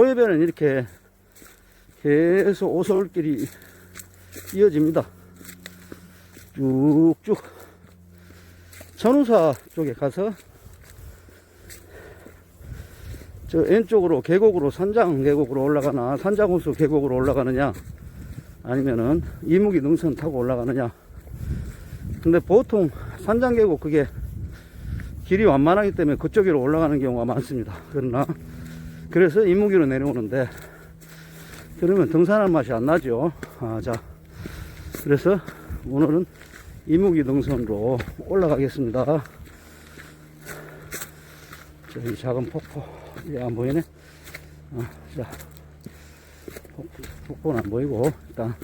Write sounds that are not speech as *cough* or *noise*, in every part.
초해변은 이렇게 계속 오솔길이 이어집니다. 쭉쭉 천우사 쪽에 가서 저 왼쪽으로 계곡으로 산장 계곡으로 올라가나 산장호수 계곡으로 올라가느냐 아니면은 이무기 능선 타고 올라가느냐 근데 보통 산장 계곡 그게 길이 완만하기 때문에 그쪽으로 올라가는 경우가 많습니다 그러나 그래서 이무기로 내려오는데 그러면 등산할 맛이 안 나죠. 아, 자 그래서 오늘은 이무기 등선으로 올라가겠습니다. 저기 작은 폭포 이제 안 보이네? 어, 자 폭, 폭포 는 안 보이고 일단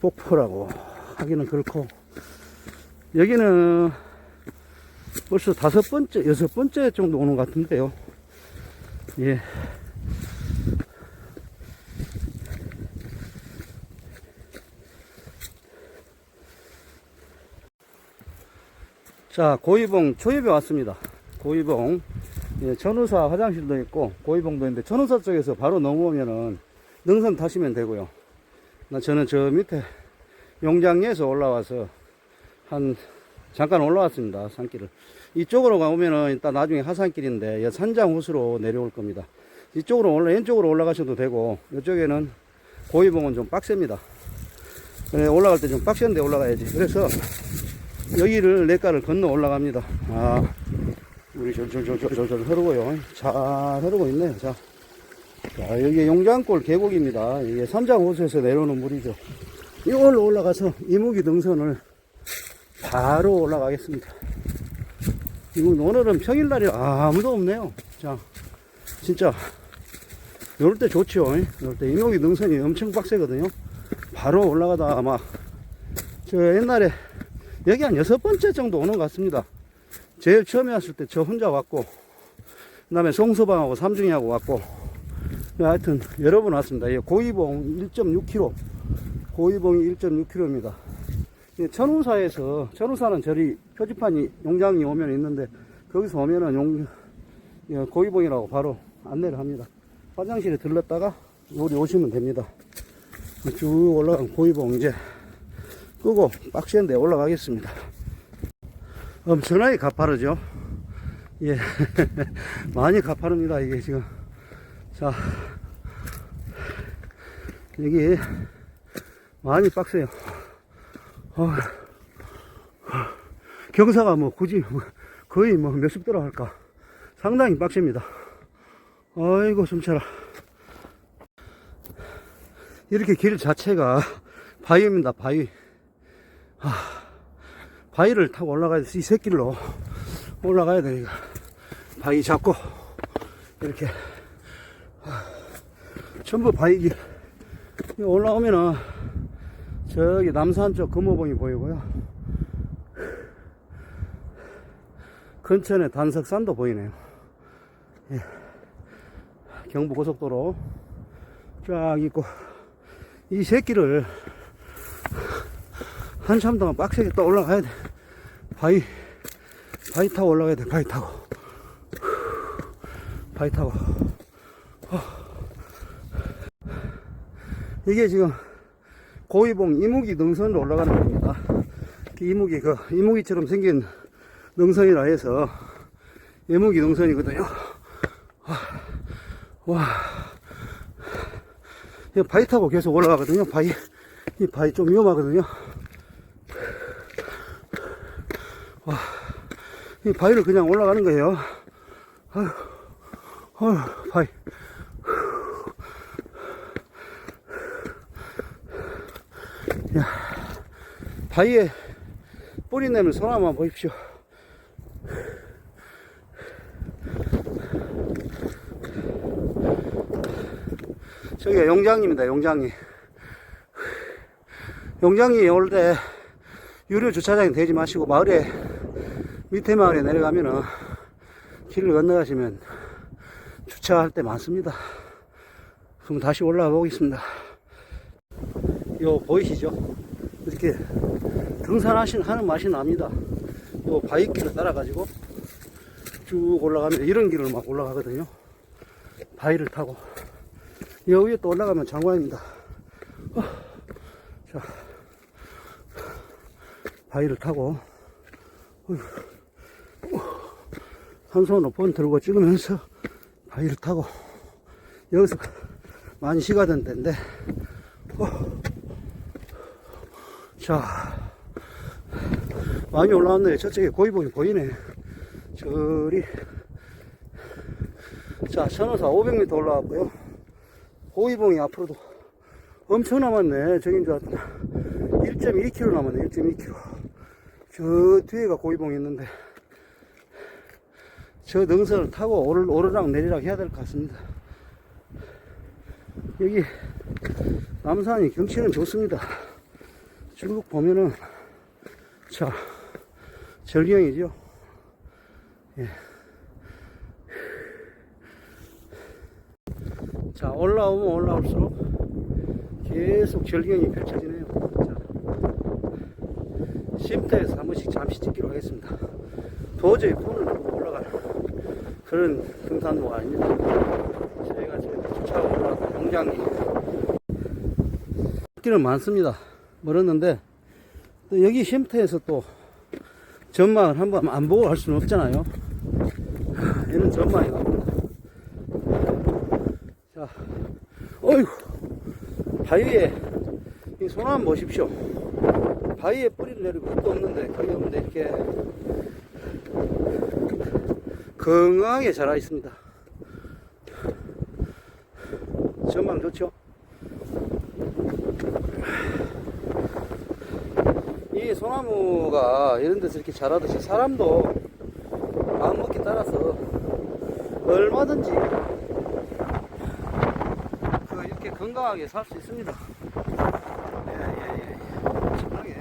폭포라고 하기는 그렇고 여기는 벌써 다섯 번째 여섯 번째 정도 오는 것 같은데요 예 자, 고이봉 초입에 왔습니다. 고이봉. 예, 천우사 화장실도 있고, 고이봉도 있는데, 천우사 쪽에서 바로 넘어오면은 능선 타시면 되고요. 나 저는 저 밑에 용장리에서 올라와서 한, 잠깐 올라왔습니다. 산길을. 이쪽으로 가보면은 일단 나중에 하산길인데, 이 산장 호수로 내려올 겁니다. 이쪽으로 올라, 왼쪽으로 올라가셔도 되고, 이쪽에는 고이봉은 좀 빡셉니다. 그래, 올라갈 때 좀 빡센데 올라가야지. 그래서, 여기를 내가를 건너 올라갑니다. 아, 우리 저저저저저 흐르고요. 잘 흐르고 있네요. 자, 자 여기 용장골 계곡입니다. 이게 산장 호수에서 내려오는 물이죠. 이걸로 올라가서 이무기 등선을 바로 올라가겠습니다. 이거 오늘은 평일날이 아무도 없네요. 자, 진짜 이럴 때 좋죠. 이럴 때 이무기 등선이 엄청 빡세거든요. 바로 올라가다 아마 저 옛날에 여기 한 여섯 번째 정도 오는 것 같습니다. 제일 처음에 왔을 때 저 혼자 왔고, 그 다음에 송서방하고 삼중이하고 왔고, 하여튼 여러 번 왔습니다. 이 고이봉 1.6km, 고이봉이 1.6km입니다. 천우사에서, 천우사는 저리 표지판이 용장이 오면 있는데, 거기서 오면은 용, 이 고이봉이라고 바로 안내를 합니다. 화장실에 들렀다가 우리 오시면 됩니다. 쭉 올라간 고이봉 이제 끄고 빡센데 올라가겠습니다. 엄청나게 가파르죠? 예. *laughs* 많이 가파릅니다, 이게 지금. 자. 여기 많이 빡세요. 어, 경사가 뭐 굳이 뭐 거의 뭐 몇십 도라 할까. 상당히 빡셉니다. 아이고, 숨차라. 이렇게 길 자체가 바위입니다, 바위. 아, 바위를 타고 올라가야 돼. 이 새길로 올라가야 돼. 이거. 바위 잡고 이렇게 아, 전부 바위길. 올라오면은 저기 남산 쪽 금호봉이 보이고요. 근천에 단석산도 보이네요. 예. 경부 고속도로 쫙 있고 이 새끼를 한참 동안 빡세게 또 올라가야 돼. 바위, 바위 타고 올라가야 돼. 바위 타고. 바위 타고. 어. 이게 지금 고이봉 이무기 능선으로 올라가는 겁니다. 이무기, 그, 이무기처럼 생긴 능선이라 해서 이무기 능선이거든요. 와. 이 바위 타고 계속 올라가거든요. 바위. 이 바위 좀 위험하거든요. 와, 이 바위를 그냥 올라가는 거예요. 아휴, 아휴, 바위. 바위에 뿌리 내면 손 한번 보십시오. 저기가 용장입니다, 용장이. 용장이 올 때 유료 주차장이 되지 마시고 마을에 밑에 마을에 내려가면은 길을 건너가시면 주차할 때 많습니다. 그럼 다시 올라가 보겠습니다. 요 보이시죠? 이렇게 등산하신 하는 맛이 납니다. 요 바위길을 따라가지고 쭉 올라가면 이런 길을 막 올라가거든요. 바위를 타고. 여 위에 또 올라가면 장관입니다. 어, 자, 바위를 타고, 어휴, 어, 한 손으로 본 들고 찍으면서 바위를 타고, 여기서 많이 시가던 데인데, 어, 자, 많이 올라왔네. 저쪽에 고이봉이 보이네. 저리. 자, 천호사 500m 올라왔고요. 고이봉이 앞으로도 엄청 남았네. 저긴 줄 알았더니 1.2km 남았네. 1.2km. 저 뒤에가 고이봉이 있는데 저 능선을 타고 오르, 오르락 내리락 해야 될 것 같습니다. 여기 남산이 경치는 좋습니다. 쭉 보면은 자 절경이죠. 예. 자 올라오면 올라올수록 계속 절경이 펼쳐지네요. 자, 쉼터에서 한 번씩 잠시 찍기로 하겠습니다. 도저히 폰을 들고 올라갈 그런 등산로가 아닙니다. 저희가 지금 쫓아가 올라간 농장이 길은 많습니다. 멀었는데 또 여기 쉼터에서 또 전망을 한번 안 보고 갈 수는 없잖아요. 하, 얘는 전망이. 자, 어이구, 바위에 이 소나무 보십시오. 바위에 뿌리를 내리고 끝도 없는데, 거기 없는데 이렇게 건강하게 자라 있습니다. 전망 좋죠? 이 소나무가 이런 데서 이렇게 자라듯이 사람도 마음먹기 따라서 얼마든지 그 이렇게 건강하게 살 수 있습니다. 예, 예, 예, 예. 엄청나게.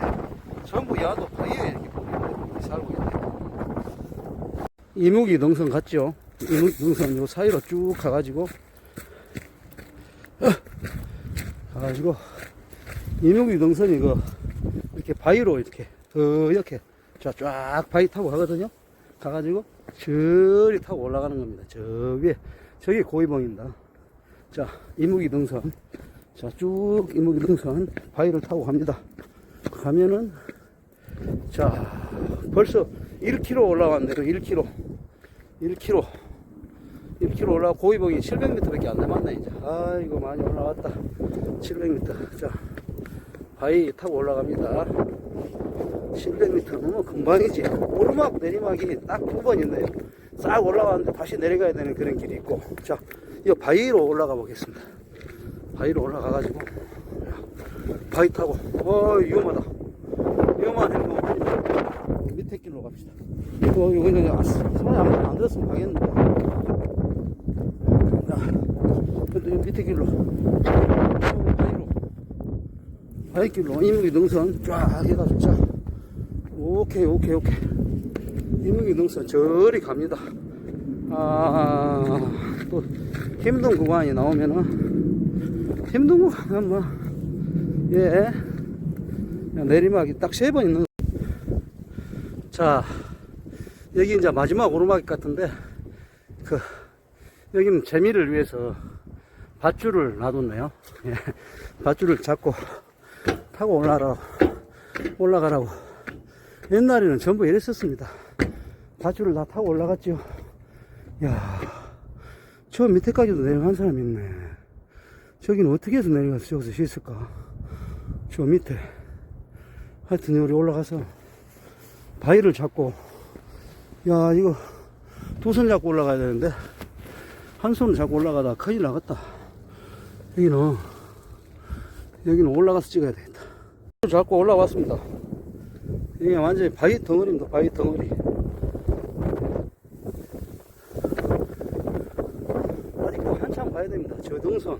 전부 야도 바위에 이렇게 보이고 살고 있네요. 이무기 능선 같죠? 이무기 능선 요 사이로 쭉 가가지고 가가지고 이무기 능선이 그 바위로 이렇게 더 이렇게 자, 쫙 바위 타고 가거든요. 가가지고 저리 타고 올라가는 겁니다. 저 위에 저게 고이봉입니다. 자, 이무기 등선. 자, 쭉 이무기 등선 바위를 타고 갑니다. 가면은 자, 벌써 1km 올라왔네요. 1km. 1km. 1km 올라가 고이봉이 700m밖에 안 남았네 이제. 아이고 많이 올라왔다. 700m. 자, 바위 타고 올라갑니다. 700m 넘으면 금방이지. 오르막 내리막이 딱 두 번 있네요. 싹 올라가는데 다시 내려가야 되는 그런 길이 있고. 자, 이 바위로 올라가 보겠습니다. 바위로 올라가 가지고 바위 타고. 어 위험하다. 위험한 행동. 밑에 길로 갑시다. 어, 이거 그냥 아, 손에 안, 안 들었으면 가겠는데. 자, 근데 이 밑에 길로. 어, 바위로. 바위 길로 이무기 능선 쫙 해가지고 자 오케이 오케이 오케이. 이무기 능선 저리 갑니다. 아또 힘든 구간이 나오면은 힘든 구간은 뭐예. 내리막이 딱 세 번 있는 자 여기 이제 마지막 오르막 같은데 그 여기는 재미를 위해서 밧줄을 놔뒀네요. 예, 밧줄을 잡고 타고 올라가라고, 올라가라고. 옛날에는 전부 이랬었습니다. 밧줄을 다 타고 올라갔죠. 야, 저 밑에까지도 내려간 사람이 있네. 저기는 어떻게 해서 내려가서 여기서 쉬었을까? 저 밑에. 하여튼 우리 올라가서 바위를 잡고, 야, 이거 두 손 잡고 올라가야 되는데, 한 손을 잡고 올라가다 큰일 나갔다. 여기는, 여기는 올라가서 찍어야 되겠다. 잡고 올라왔습니다. 이게 완전히 바위 덩어리입니다. 바위 덩어리. 아직도 한참 가야 됩니다. 저 능선.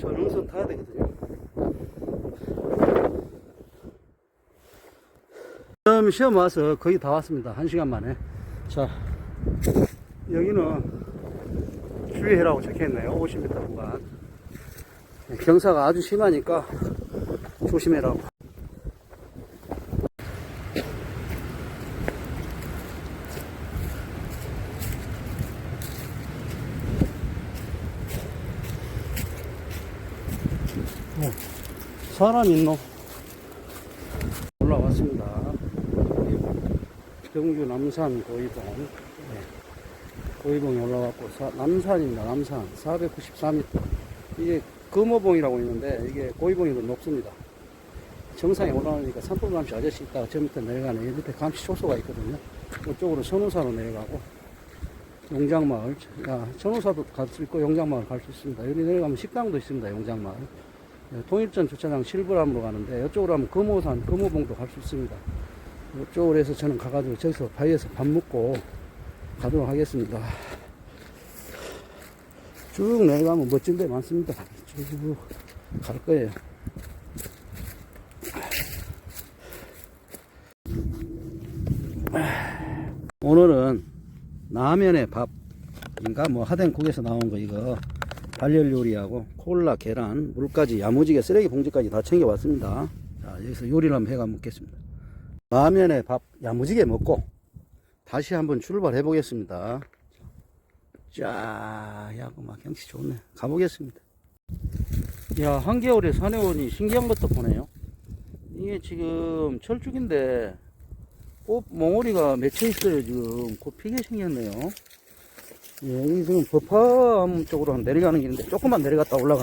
저 능선 타야 되거든요. 처음 시험 와서 거의 다 왔습니다. 한 시간 만에. 자, 여기는 주의해라고 적혀 있네요. 50m 구간. 경사가 아주 심하니까 조심해라고. 사람 있노? 올라왔습니다. 경주 남산 고이봉. 네. 고이봉에 올라왔고, 사- 남산입니다. 남산. 494m. 이게 금호봉이라고 있는데, 이게 고이봉이 더 높습니다. 정상에 올라오니까 산불 감시 아저씨 있다가 저 밑에 내려가네. 이 밑에 감시 초소가 있거든요. 그쪽으로 선우사로 내려가고, 용장마을. 야, 선우사도 갈 수 있고, 용장마을 갈 수 있습니다. 여기 내려가면 식당도 있습니다. 용장마을. 네, 통일전 주차장 실버람으로 가는데 이쪽으로 하면 금호산, 금호봉도 갈 수 있습니다. 이쪽으로 해서 저는 가가지고 저기서 바위에서 밥 먹고 가도록 하겠습니다. 쭉 내려가면 멋진 데 많습니다. 쭉 갈 거예요. 오늘은 라면의 밥인가 뭐 하덴국에서 나온 거 이거 발열 요리하고 콜라, 계란, 물까지 야무지게 쓰레기 봉지까지 다 챙겨 왔습니다. 자, 여기서 요리를 한번 해가 먹겠습니다. 라면에 밥 야무지게 먹고 다시 한번 출발해 보겠습니다. 자, 야구 막 경치 좋네. 가보겠습니다. 야, 한겨울에 오니 신기한 것도 보네요. 이게 지금 철쭉인데 꽃 몽오리가 맺혀 있어요. 지금 곧 피게 생겼네요. 예, 이 지금 버파암 쪽으로 한 내려가는 길인데 조금만 내려갔다 올라가.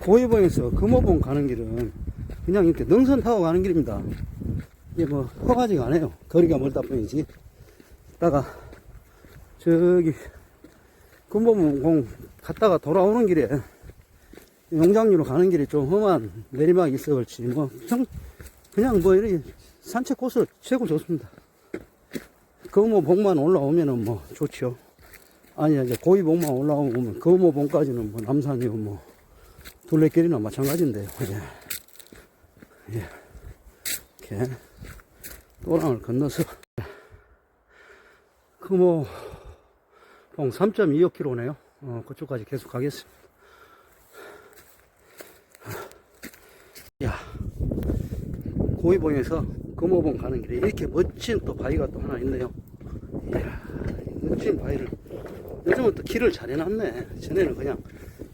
고이봉에서 금호봉 가는 길은 그냥 이렇게 능선 타고 가는 길입니다. 이게 뭐 험하지가 않아요. 거리가 멀다 뿐이지. 다가 저기 금호봉 갔다가 돌아오는 길에 용장리로 가는 길이 좀 험한 내리막이 있어 그렇지. 뭐 형, 그냥 뭐 이렇게 산책 코스 최고 좋습니다. 금호봉만 올라오면은 뭐 좋죠. 아니 이제 고위봉만 올라오면 거모봉까지는 뭐 남산이고 뭐 둘레길이나 마찬가지인데요. 예. 예. 이렇게 또랑을 건너서 금호봉 3.25km네요. 어, 그쪽까지 계속 가겠습니다. 야, 고위봉에서 금호봉 가는 길에 이렇게 멋진 또 바위가 또 하나 있네요. 이야, 이 멋진 바위를 요즘은 또 길을 잘 해놨네. 전에는 그냥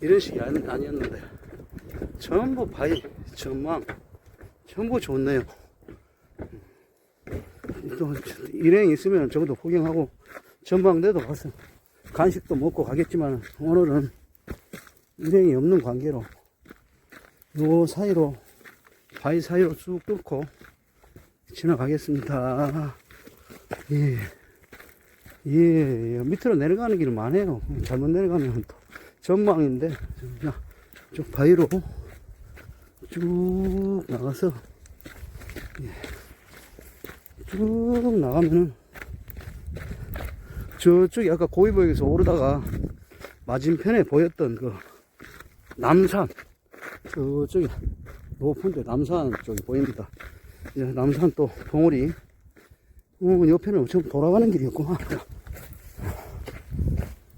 이런 식이 아니- 아니었는데. 전부 바위, 전망, 전부 좋네요. 또 일행이 있으면 저것도 구경하고 전망대도 가서 간식도 먹고 가겠지만 오늘은 일행이 없는 관계로 요 사이로 바위 사이로 쭉 뚫고 지나가겠습니다. 예. 예, 예, 밑으로 내려가는 길은 많아요. 잘못 내려가면 또 전망인데, 그냥 쭉 바위로 쭉 나가서, 예, 쭉 나가면은, 저쪽에 아까 고위보역에서 오르다가 맞은편에 보였던 그 남산, 저쪽에 높은 데 남산 쪽이 보입니다. 이제 남산 또 봉우리, 어, 옆에는 좀 돌아가는 길이었구만.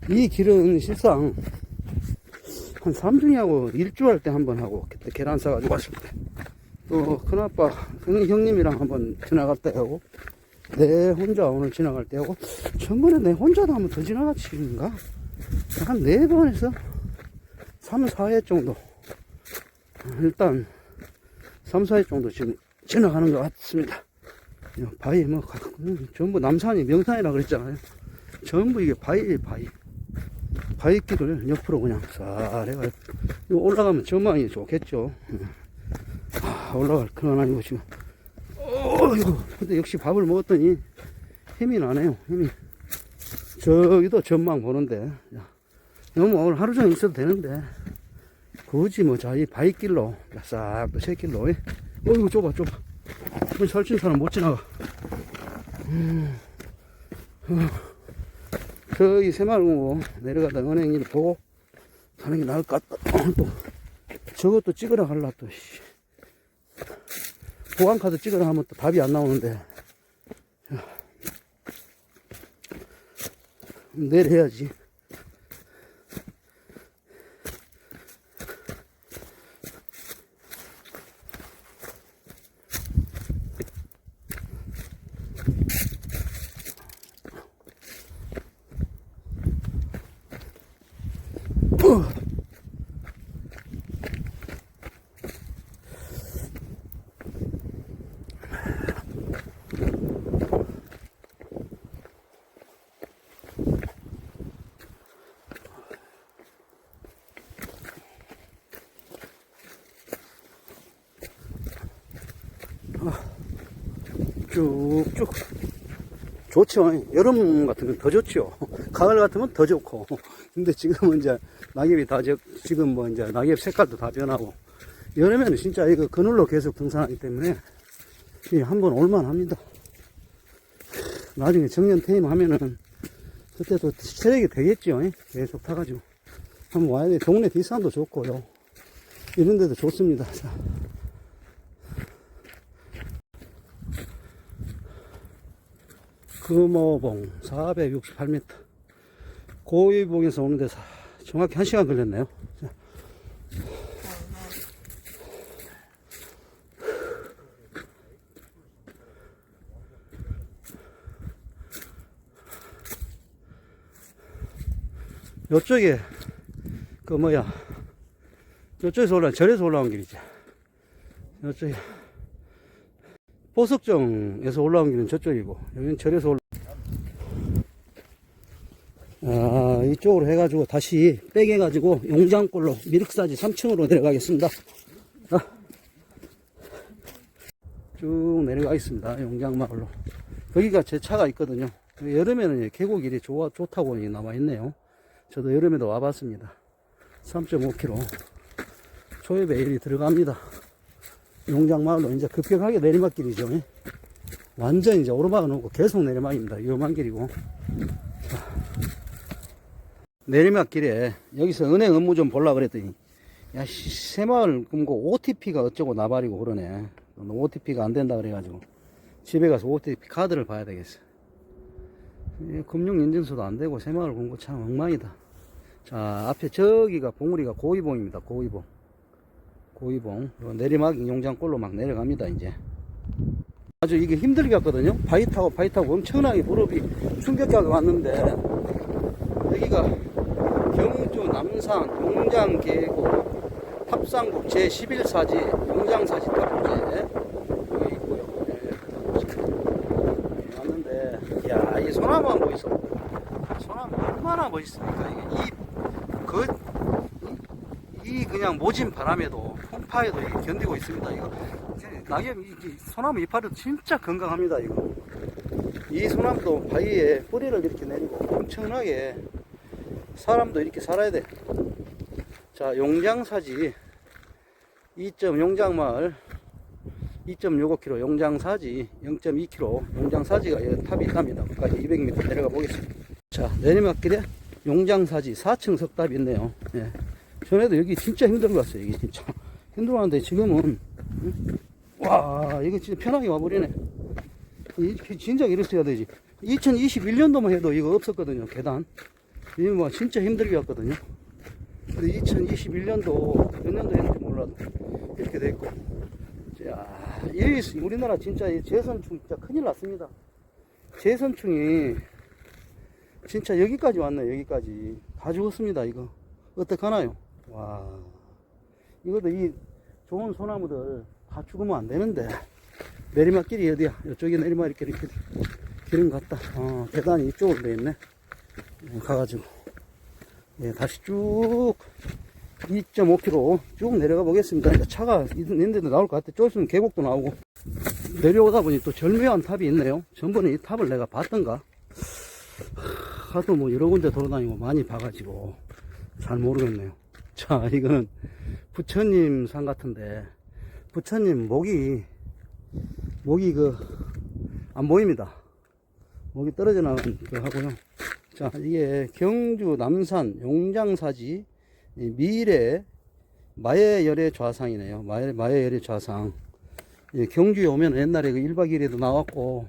이 길은 실상 한 3중이하고 일주할 때 한 번 하고 그때 계란 싸가지고 왔을 때. 또 큰아빠 형, 형님이랑 한 번 지나갈 때 하고 내 혼자 오늘 지나갈 때 하고 전번에 내 혼자도 한 번 더 지나갔지인가? 한 네 번에서 3, 4회 정도. 일단 3, 4회 정도 지금 지나가는 것 같습니다 야, 바위 뭐 전부 남산이 명산이라 그랬잖아요. 전부 이게 바위 바위 바위길을 옆으로 그냥 싹 해가 올라가면 전망이 좋겠죠. 음. 아, 올라갈 그건 아니고 지금 어이구 근데 역시 밥을 먹었더니 힘이 나네요. 힘이 저기도 전망 보는데 야, 너무 오늘 하루 종일 있어도 되는데 굳이 뭐 자이 바위길로 싹또 새길로 어이구 좁아 좁아 우리 설친 사람 못 지나가. 음, 어, 저기 새마을공고 내려가다 은행일 보고 가는 게 나을 것 같다. 어, 또 저것도 찍으러 갈라 또. 씨. 보안카드 찍으러 하면 또 답이 안 나오는데. 자. 내일 해야지. 쭉쭉 좋죠. 여름 같으면 더 좋죠. *laughs* 가을 같으면 더 좋고. *laughs* 근데 지금은 이제 낙엽이 다 적, 지금 뭐 이제 낙엽 색깔도 다 변하고. 여름에는 진짜 이거 그늘로 계속 등산하기 때문에 한 번 올만 합니다. 나중에 정년 퇴임하면은 그때도 체력이 되겠죠. 계속 타가지고. 한번 와야 돼. 동네 뒷산도 좋고요. 이런 데도 좋습니다. 자. 금호봉 468m. 고위봉에서 오는데 사- 정확히 1시간 걸렸네요. 자. 요쪽에 그 뭐야 요쪽에서 올라 절에서 올라온 길이지 요쪽에 보석정에서 올라온 길은 저쪽이고 여기는 절에서 올라 아 이쪽으로 해가지고 다시 빼개가지고 용장골로 미륵사지 3층으로 내려가겠습니다. 아. 쭉 내려가겠습니다 용장마을로. 여기가 제 차가 있거든요. 여름에는 계곡길이 좋아, 좋다고 나와 있네요. 저도 여름에도 와봤습니다. 3.5km 초입에 일이 들어갑니다 용장마을로 이제 급격하게 내리막길이죠. 완전 이제 오르막은 없고 계속 내리막입니다. 위험한 길이고. 자, 내리막길에 여기서 은행 업무 좀 볼라 그랬더니 야 씨, 새마을 금고 OTP가 어쩌고 나발이고 그러네. OTP가 안 된다 그래가지고 집에 가서 OTP 카드를 봐야 되겠어. 이 금융인증서도 안 되고 새마을 공고 참 엉망이다. 자, 앞에 저기가 봉우리가 고이봉입니다. 고이봉. 고이봉. 요 내리막 용장골로 막 내려갑니다, 이제. 아주 이게 힘들게 갔거든요. 바위 타고 바위 타고 엄청나게 무릎이 충격하게 왔는데, 여기가 경주 남산 용장 계곡 탑상국 제11사지 용장사지 탑재 여기 있고요. 예, 왔는데, 야, 이 소나무 한 보이소. 소나무 얼마나 멋있습니까? 이게 이, 그, 이, 이 그냥 모진 바람에도, 풍파에도 견디고 있습니다. 이거, 낙엽, 이, 이 소나무 이파리도 진짜 건강합니다, 이거. 이 소나무도 바위에 뿌리를 이렇게 내리고 엄청나게 사람도 이렇게 살아야 돼. 자, 용장사지 2점 용장마을 2.65km 용장사지 0.2km 용장사지가 탑이 있답니다. 거기까지 200m 내려가 보겠습니다. 자 내리막길에 용장사지 4층 석탑이 있네요. 예. 전에도 여기 진짜 것 같아요. 여기 진짜 힘들었는데 지금은 응? 와 이거 진짜 편하게 와버리네. 이 진작 이랬어야 되지. 2021년도만 해도 이거 없었거든요. 계단. 이거 뭐 진짜 힘들게 왔거든요. 근데 2021년도 몇 년도 했는지 몰라도 이렇게 됐고 자, 이 우리나라 진짜 이 재선충 진짜 큰일 났습니다. 재선충이 진짜 여기까지 왔네 여기까지 다 죽었습니다 이거 어떡하나요? 와 이것도 이 좋은 소나무들 다 죽으면 안 되는데 내리막길이 어디야? 이쪽에 내리막 이렇게 길은 같다. 어, 계단이 이쪽으로 돼 있네. 어, 가가지고 예, 다시 쭉 2.5km 쭉 내려가 보겠습니다. 차가 있는 데도 나올 것 같아. 좀 있으면 계곡도 나오고. 내려오다 보니 또 절묘한 탑이 있네요. 전번에 이 탑을 내가 봤던가? 하도 뭐 여러 군데 돌아다니고 많이 봐가지고 잘 모르겠네요. 자, 이거는 부처님 산 같은데, 부처님 목이, 목이 그, 안 보입니다. 목이 떨어져 나간 그 하고요. 자, 이게 경주 남산 용장사지 이 미래 마예열의 좌상이네요. 마예, 마예열의 좌상. 예, 경주에 오면 옛날에 그 1박 2일에도 나왔고,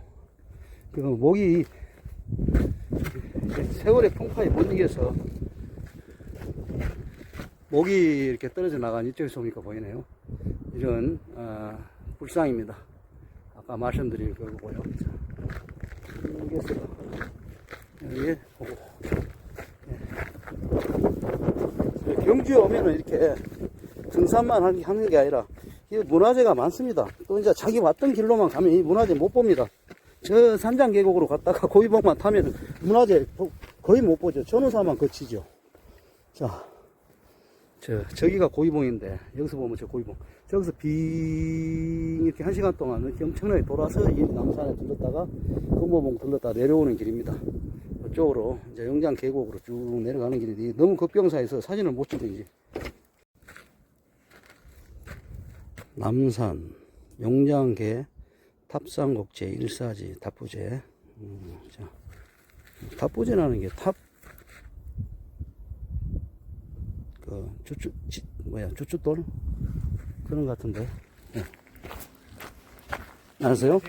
그 목이 세월의 풍파에 못 이겨서 목이 이렇게 떨어져 나간 이쪽에서 오니까 보이네요. 이런, 아, 불상입니다. 아까 말씀드린 거고요. 자, 여기에서 여기 보고. 예. 경주에 오면은 이렇게 등산만 하는 게 아니라 이 문화재가 많습니다. 또 이제 자기 왔던 길로만 가면 이 문화재 못 봅니다. 저 산장 계곡으로 갔다가 *laughs* 고위봉만 타면 문화재 보- 거의 못 보죠. 전후사만 거치죠. 자, 저, 저기가 고이봉인데, 여기서 보면 저 고이봉. 저기서 빙, 이렇게 한 시간 동안 이렇게 엄청나게 돌아서 이 남산에 들렀다가, 금호봉 들렀다 내려오는 길입니다. 이쪽으로, 이제 영장 계곡으로 쭉 내려가는 길인데, 너무 급경사에서 사진을 못 찍든지. 남산, 용장계, 탑산곡제, 일사지, 답부제. 음, 자, 답부제라는 게 탑, 그, 주주, 지, 뭐야, 주주돌? 그런 것 같은데. 예. 안녕하세요.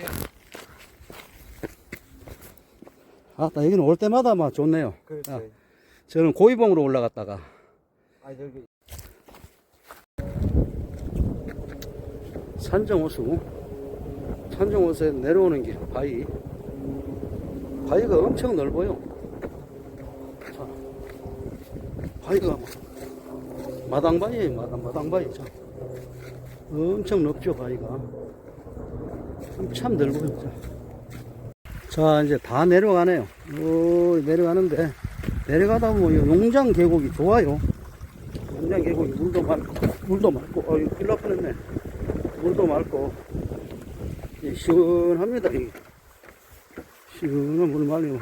아, 나 여기는 올 때마다 막 좋네요. 그렇죠. 아. 저는 고이봉으로 올라갔다가, 아 산정호수, 산정호수에 내려오는 길, 바위. 바위가 엄청 넓어요. 자, 바위가 막 마당바위에요, 마당, 마당바위. 자, 엄청 넓죠, 바위가. 참 넓어요. 자. 자, 이제 다 내려가네요. 오, 내려가는데, 내려가다 보면 이 용장 계곡이 좋아요. 용장 계곡이 물도 맑고, 물도 맑고, 어이, 큰일 날 뻔했네. 물도 맑고 예, 시원합니다. 이 시원한 물 말리면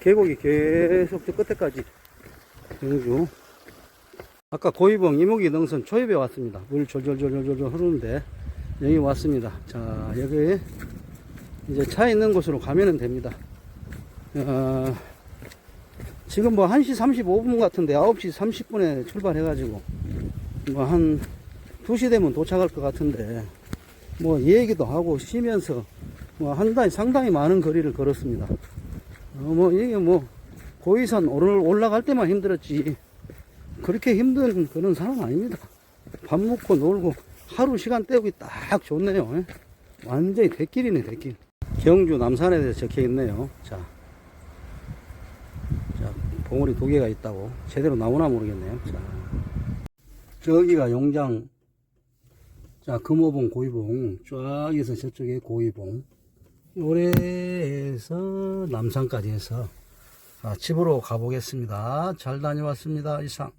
계곡이 계속 저 끝에까지 경주 아까 고이봉 이목이 능선 초입에 왔습니다. 물 졸졸졸졸졸 흐르는데 여기 왔습니다. 자 여기 이제 차 있는 곳으로 가면 됩니다. 어, 지금 뭐 1시 35분 같은데 9시 30분에 출발해가지고 뭐 한 2시 되면 도착할 것 같은데, 뭐, 얘기도 하고 쉬면서, 뭐, 한달 상당히 많은 거리를 걸었습니다. 어, 뭐, 이게 뭐, 고위산 오늘 올라갈 때만 힘들었지, 그렇게 힘든 그런 사람 아닙니다. 밥 먹고 놀고, 하루 시간 때우기 딱 좋네요. 예? 완전히 대길이네, 대길. 경주 남산에 대해서 적혀 있네요. 자. 자, 봉우리 두 개가 있다고. 제대로 나오나 모르겠네요. 자. 저기가 용장 자, 금호봉, 고이봉, 쫙에서 저쪽에 고이봉, 요래에서 남산까지 해서, 아, 집으로 가보겠습니다. 잘 다녀왔습니다. 이상.